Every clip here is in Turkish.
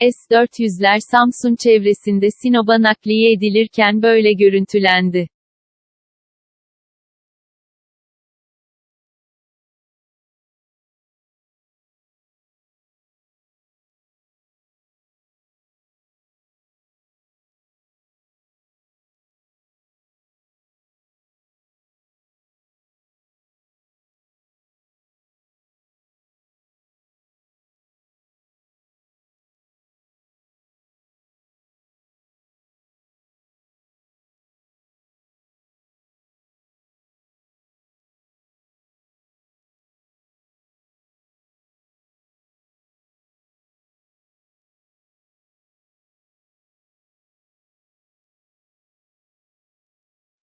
S-400'ler Samsun çevresinde Sinop'a nakliye edilirken böyle görüntülendi.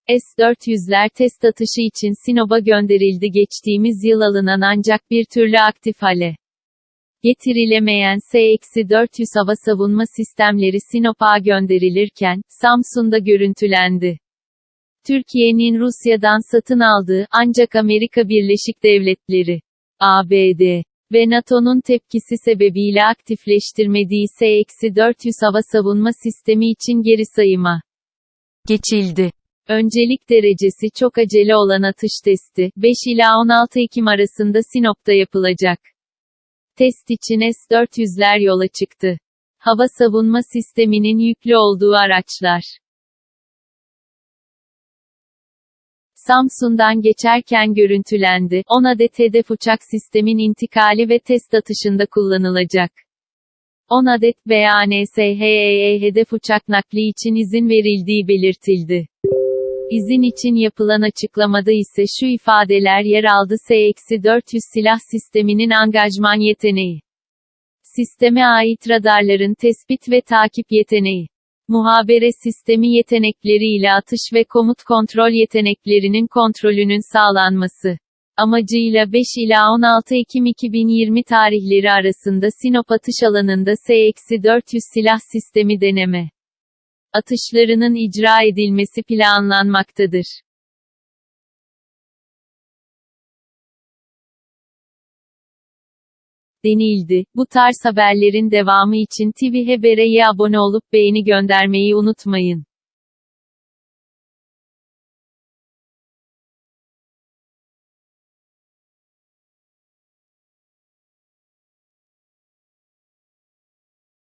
S-400'ler test atışı için Sinop'a gönderildi geçtiğimiz yıl alınan ancak bir türlü aktif hale getirilemeyen S-400 hava savunma sistemleri Sinop'a gönderilirken, Samsun'da görüntülendi. Türkiye'nin Rusya'dan satın aldığı, ancak Amerika Birleşik Devletleri, ABD ve NATO'nun tepkisi sebebiyle aktifleştirmediği S-400 hava savunma sistemi için geri sayıma geçildi. Öncelik derecesi çok acele olan atış testi, 5 ila 16 Ekim arasında Sinop'ta yapılacak. Test için S-400'ler yola çıktı. Hava savunma sisteminin yüklü olduğu araçlar. Samsun'dan geçerken görüntülendi. 10 adet hedef uçak sistemin intikali ve test atışında kullanılacak. 10 adet BANSHEE hedef uçak nakli için izin verildiği belirtildi. İzin için yapılan açıklamada ise şu ifadeler yer aldı S-400 silah sisteminin angajman yeteneği. Sisteme ait radarların tespit ve takip yeteneği. Muhabere sistemi yetenekleri ile atış ve komut kontrol yeteneklerinin kontrolünün sağlanması. Amacıyla 5 ila 16 Ekim 2020 tarihleri arasında Sinop atış alanında S-400 silah sistemi deneme atışlarının icra edilmesi planlanmaktadır. denildi. Bu tarz haberlerin devamı için TV Haber'e abone olup beğeni göndermeyi unutmayın.